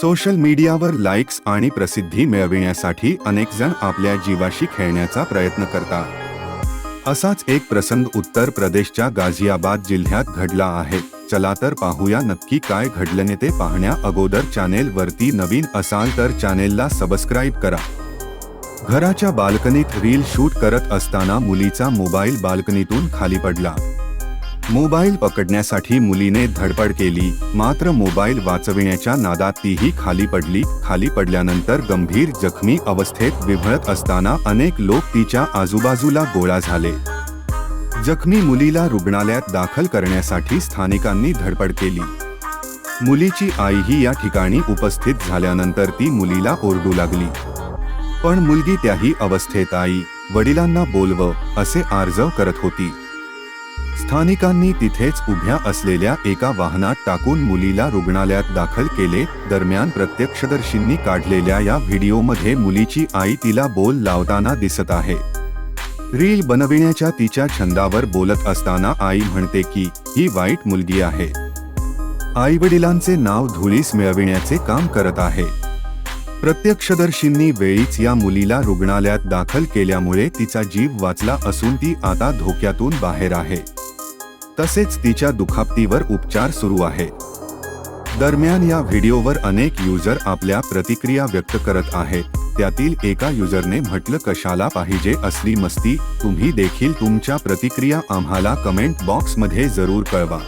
Social मीडियावर likes आणि प्रसिद्धी मिळविण्यासाठी अनेक जण आपल्या जीवाशी खेळण्याचा प्रयत्न करतात. असाच एक प्रसंग उत्तर प्रदेशच्या गाझियाबाद जिल्ह्यात घडला आहे. चला तर पाहूया नक्की काय घडल्याने ते पाहण्या अगोदर चॅनेल वरती नवीन असाल तर चॅनेलला सबस्क्राईब करा. घराच्या बाल्कनीत रील शूट करत असताना मुलीचा मोबाईल बाल्कनीतून खाली पडला. मोबाईल पकडण्यासाठी मुलीने धडपड केली. मात्र मोबाईल वाचविण्याच्या नादात तीही खाली पडली. खाली पडल्यानंतर गंभीर जखमी अवस्थेत विभळत असताना अनेक लोक तिच्या आजूबाजूला गोळा झाले. जखमी मुलीला रुग्णालयात दाखल करण्यासाठी स्थानिकांनी धडपड केली. मुलीची आईही या ठिकाणी उपस्थित झाल्यानंतर ती मुलीला ओरडू लागली. पण मुलगी त्याही अवस्थेत आई. वडिलांना बोलव असे आर्जव करत होती. स्थानिकांनी तिथेच उभ्या असलेल्या एका वाहनात टाकून मुलीला रुग्णालयात दाखल केले. दरम्यान प्रत्यक्षदर्शींनी काढलेल्या या व्हिडिओमध्ये मुलीची आई तिला बोल लावताना दिसत आहे. रील बनविण्याच्या तिच्या छंदावर बोलत असताना आई म्हणते की ही वाईट मुलगी आहे. आई वडिलांचे नाव धुळीस मिळविण्याचे काम करत आहे. प्रत्यक्षदर्शींनी वेळीच या मुलीला रुग्णालयात दाखल केल्यामुळे तिचा जीव वाचला असून ती आता धोक्यातून बाहेर आहे. तसेच तिच्या दुखापतीवर उपचार सुरू आहे. दरम्यान या व्हिडिओवर अनेक युजर आपल्या प्रतिक्रिया व्यक्त करत आहेत. त्यातील एका युजरने म्हटलं कशाला पाहिजे असली मस्ती? तुम्ही देखील तुमच्या प्रतिक्रिया आम्हाला कमेंट बॉक्समध्ये जरूर कळवा.